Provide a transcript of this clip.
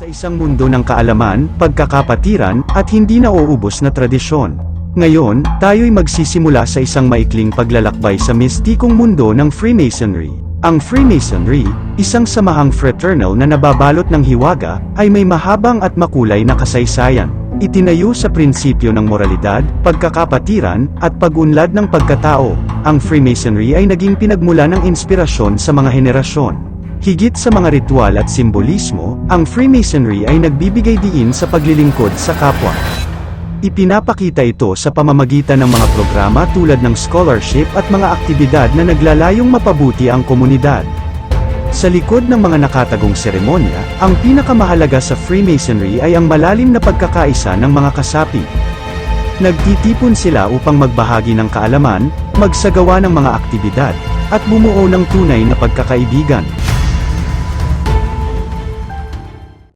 Sa isang mundo ng kaalaman, pagkakapatiran, at hindi nauubos na tradisyon. Ngayon, tayo'y magsisimula sa isang maikling paglalakbay sa mistikong mundo ng Freemasonry. Ang Freemasonry, isang samahang fraternal na nababalot ng hiwaga, ay may mahabang at makulay na kasaysayan. Itinayo sa prinsipyo ng moralidad, pagkakapatiran, at pag-unlad ng pagkatao, ang Freemasonry ay naging pinagmula ng inspirasyon sa mga henerasyon. Higit sa mga ritual at simbolismo, ang Freemasonry ay nagbibigay diin sa paglilingkod sa kapwa. Ipinapakita ito sa pamamagitan ng mga programa tulad ng scholarship at mga aktibidad na naglalayong mapabuti ang komunidad. Sa likod ng mga nakatagong seremonya, ang pinakamahalaga sa Freemasonry ay ang malalim na pagkakaisa ng mga kasapi. Nagtitipon sila upang magbahagi ng kaalaman, magsagawa ng mga aktibidad, at bumuo ng tunay na pagkakaibigan.